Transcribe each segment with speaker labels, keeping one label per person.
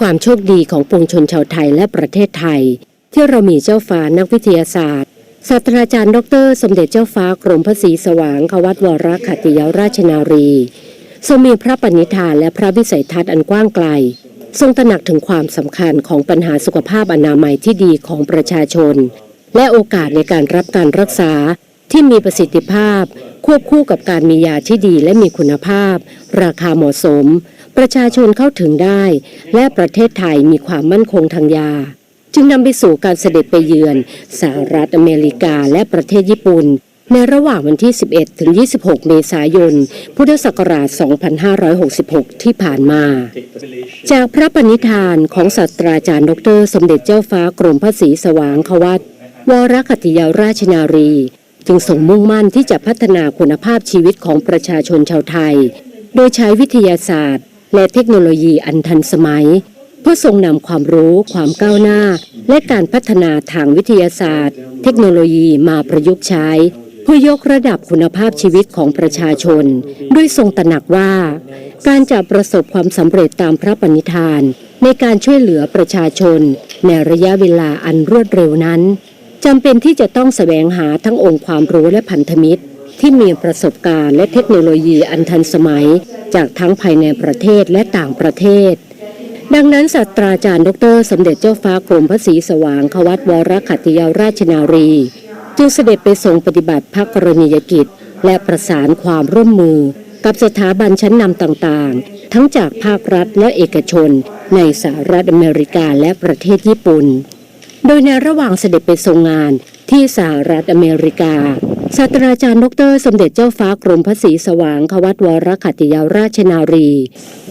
Speaker 1: ความโชคดีของปวงชนชาวไทยและประเทศไทย ที่เรามีเจ้าฟ้านักวิทยาศาสตร์ ศาสตราจารย์ ดร สมเด็จเจ้าฟ้ากรมพระศรีสว่างควัตวรขัตติยราชนารีทรงมีพระปณิธานและพระวิสัยทัศน์อันกว้างไกล ทรงตระหนักถึงความสำคัญของปัญหาสุขภาพอนามัยที่ดีของประชาชน และโอกาสในการรับการรักษาที่มีประสิทธิภาพ ควบคู่กับการมียาที่ดีและมีคุณภาพ ราคาเหมาะสม ประชาชนเข้าถึงได้ และประเทศไทยมีความมั่นคงทางยา จึงนำไปสู่การเสด็จไปเยือนสหรัฐอเมริกาและประเทศญี่ปุ่น ในระหว่างวันที่ 11 ถึง 26 เมษายน พุทธศักราช 2566 ที่ผ่านมา จากพระปณิธานของศาสตราจารย์ดร สมเด็จเจ้าฟ้ากรมพระศรีสว่างควัตวรคติยาราชนารีจึงส่งมุ่งมั่นที่จะพัฒนาคุณภาพชีวิตของประชาชนชาวไทย โดยใช้วิทยาศาสตร์ และเทคโนโลยีอันทันสมัย เพื่อทรงนำความรู้ความก้าวหน้า และการพัฒนาทางวิทยาศาสตร์ เทคโนโลยีมาประยุกต์ใช้เพื่อยกระดับคุณภาพชีวิตของประชาชน ด้วยทรงตระหนักว่า การจะประสบความสำเร็จตามพระปณิธาน ในการช่วยเหลือประชาชน ในระยะเวลาอันรวดเร็วนั้นจำเป็นที่จะต้องแสวงหาทั้งองค์ความรู้และพันธมิตร ที่มีประสบการณ์และเทคโนโลยีอันทันสมัยจากทั้งภายในประเทศและต่างประเทศ ดังนั้นศาสตราจารย์ ดร สมเด็จเจ้าฟ้ากรมพระศรีสว่างควัตวรขัตติยาราชนารี จึงเสด็จไปทรงปฏิบัติพระกรณียกิจ และประสานความร่วมมือ กับสถาบันชั้นนำต่างๆ ทั้งจากภาครัฐและเอกชน ในสหรัฐอเมริกาและประเทศญี่ปุ่น โดยในระหว่างเสด็จไปทรงงาน ที่สหรัฐอเมริกาศาสตราจารย์ดร สมเด็จเจ้าฟ้ากรมพระศรีสว่างควัตวรขัตติยาราชนารี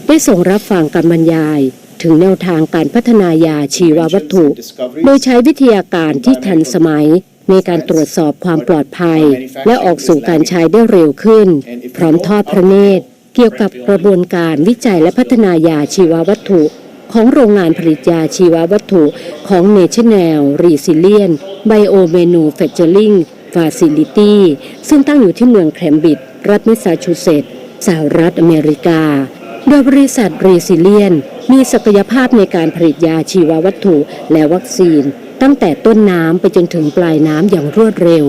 Speaker 1: ได้ทรงรับฟังการบรรยาย ถึงแนวทางการพัฒนายาชีววัตถุ โดยใช้วิทยาการที่ทันสมัยในการตรวจสอบความปลอดภัย และออกสู่การใช้ได้เร็วขึ้น พร้อมทอดพระเนตร เกี่ยวกับกระบวนการวิจัยและพัฒนายาชีววัตถุ ของโรงงานผลิตยาชีววัตถุของ National Resilient Biomanufacturing Facility ซึ่งตั้งอยู่ที่เมืองแคมบิด รัฐแมสซาชูเซตส์สหรัฐอเมริกา โดยบริษัท Resilient มีศักยภาพในการผลิตยาชีววัตถุและวัคซีน ตั้งแต่ต้นน้ำไปจนถึงปลายน้ำอย่างรวดเร็ว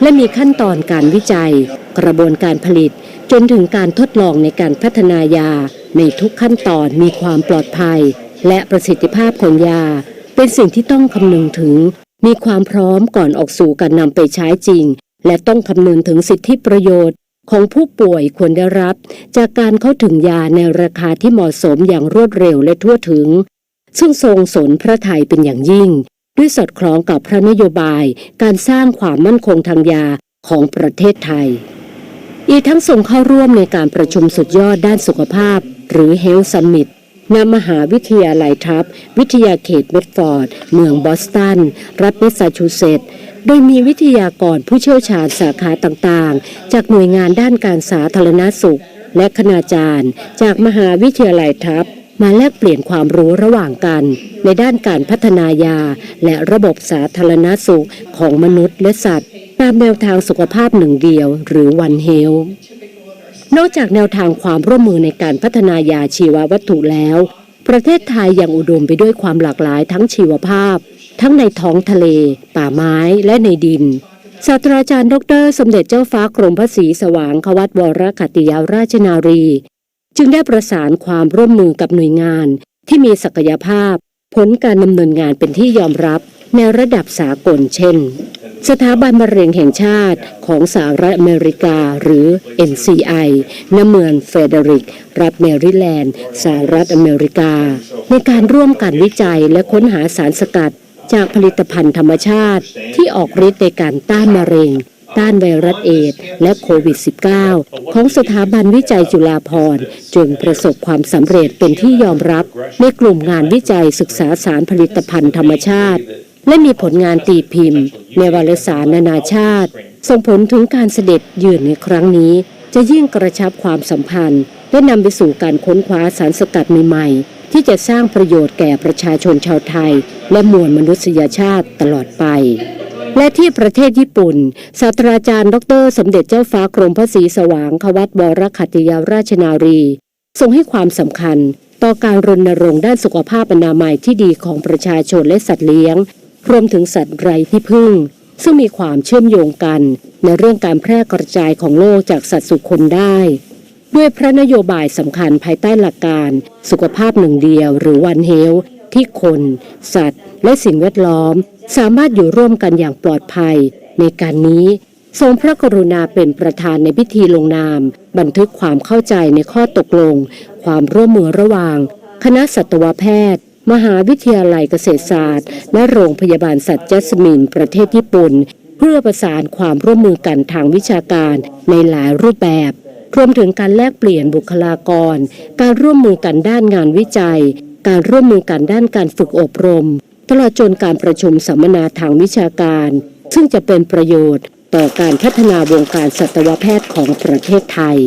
Speaker 1: และมีขั้นตอนการวิจัย กระบวนการผลิต จนถึงการทดลองในการพัฒนายา ในทุกขั้นตอนมีความปลอดภัย และประสิทธิภาพของยา เป็นสิ่งที่ต้องคำนึงถึง มีความพร้อมก่อนออกสู่การนำไปใช้จริง และต้องคำนึงถึงสิทธิประโยชน์ ของผู้ป่วยควรได้รับ จากการเข้าถึงยาในราคาที่เหมาะสมอย่างรวดเร็วและทั่วถึง ซึ่งทรงสนพระไทยเป็นอย่างยิ่ง ด้วยสอดคล้องกับพระนโยบาย การสร้างความมั่นคงทางยาของประเทศไทย อีกทั้งทรงเข้าร่วมในการประชุมสุดยอดด้านสุขภาพ หรือ Health Summit ณมหาวิทยาลัยทัพ วิทยาเขตเมดฟอร์ด เมืองบอสตัน รัฐแมสซาชูเซตส์โดยมีวิทยากรผู้เชี่ยวชาญสาขาต่างๆ จากหน่วยงานด้านการสาธารณสุข และคณาจารย์ จากมหาวิทยาลัยทัพ มาแลกเปลี่ยนความรู้ระหว่างกัน ในด้านการพัฒนายา และระบบสาธารณสุขของมนุษย์และสัตว์ ตามแนวทางสุขภาพหนึ่งเดียว หรือ One Health นอกจากแนวทางความร่วมมือในการพัฒนายาชีววัตถุแล้ว ประเทศไทยยังอุดมไปด้วยความหลากหลายทั้งชีวภาพ ทั้งในท้องทะเล ป่าไม้และในดินศาสตราจารย์ดร สมเด็จเจ้าฟ้ากรมพระศรีสว่างควัตวรขัตติยาราชนารี จึงได้ประสานความร่วมมือกับหน่วยงานที่มีศักยภาพ ผลการดำเนินงานเป็นที่ยอมรับ ในระดับสากลเช่น สถาบันมะเร็งแห่งชาติของสหรัฐอเมริกาหรือ NCI ณเมืองเฟเดริก รัฐแมริแลนด์สหรัฐอเมริกา ในการร่วมกันวิจัยและค้นหาสารสกัดจากผลิตภัณฑ์ธรรมชาติ ที่ออกฤทธิ์ในการต้านมะเร็ง ต้านไวรัสเอดและโควิด -19 ของสถาบันวิจัยจุฬาภรณ์จนประสบความสำเร็จเป็นที่ยอมรับ ในกลุ่มงานวิจัยศึกษาสารผลิตภัณฑ์ธรรมชาติ และมีผลงานตีพิมพ์ ในวารสารนานาชาติ ส่งผลถึงการเสด็จเยือนในครั้งนี้ จะยิ่งกระชับความสัมพันธ์ และนำไปสู่การค้นคว้าสารสกัดใหม่ๆ ที่จะสร้างประโยชน์แก่ประชาชนชาวไทย และมวลมนุษยชาติตลอดไปและที่ประเทศญี่ปุ่น ศาสตราจารย์ ดร สมเด็จเจ้าฟ้ากรมพระศรีสว่างควัตวรขัตติยาราชนารี ทรงให้ความสำคัญ ต่อการรณรงค์ด้านสุขภาพอนามัยที่ดีของประชาชนและสัตว์เลี้ยง รวมถึงสัตว์ไร้ที่พึ่ง ซึ่งมีความเชื่อมโยงกัน ในเรื่องการแพร่กระจายของโรคจากสัตว์สู่คนได้ ด้วยพระนโยบายสำคัญภายใต้หลักการ สุขภาพหนึ่งเดียว หรือวันเฮลที่คน สัตว์ และสิ่งแวดล้อม สามารถอยู่ร่วมกันอย่างปลอดภัย ในการนี้ทรงพระกรุณาเป็นประธานในพิธีลงนาม บันทึกความเข้าใจในข้อตกลง ความร่วมมือระหว่าง คณะสัตวแพทย์ มหาวิทยาลัยเกษตรศาสตร์ และโรงพยาบาลสัตว์จัสมิน ประเทศญี่ปุ่น เพื่อประสานความร่วมมือกันทางวิชาการในหลายรูปแบบ รวมถึงการแลกเปลี่ยนบุคลากร การร่วมมือกันด้านงานวิจัย การร่วมมือกันด้านการฝึกอบรม ตลอดจนการประชุมสัมมนาทางวิชาการ ซึ่งจะเป็นประโยชน์ ต่อการพัฒนาวงการสัตวแพทย์ของประเทศไทย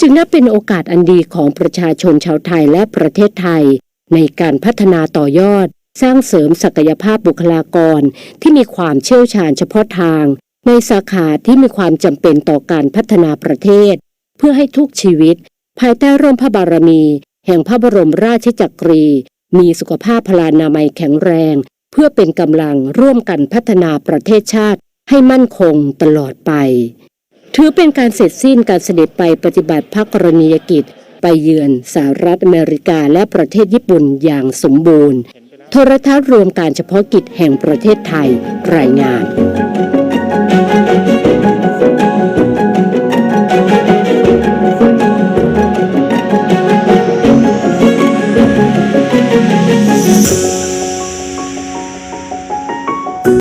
Speaker 1: จึงนับเป็นโอกาสอันดีของประชาชนชาวไทยและประเทศไทย ในการพัฒนาต่อยอด สร้างเสริมศักยภาพบุคลากร ที่มีความเชี่ยวชาญเฉพาะทาง ในสาขาที่มีความจำเป็นต่อการพัฒนาประเทศ เพื่อให้ทุกชีวิต ภายใต้ร่มพระบารมี แห่งพระบรมราชจักรี มีสุขภาพพลานามัยแข็งแรง เพื่อเป็นกำลังร่วมกันพัฒนาประเทศชาติให้มั่นคงตลอดไป ถือเป็นการเสร็จสิ้นการเสด็จไปปฏิบัติพระกรณียกิจ ไปเยือนสหรัฐอเมริกาและประเทศญี่ปุ่นอย่างสมบูรณ์ โทรทัศน์รวมการเฉพาะกิจแห่งประเทศไทยรายงาน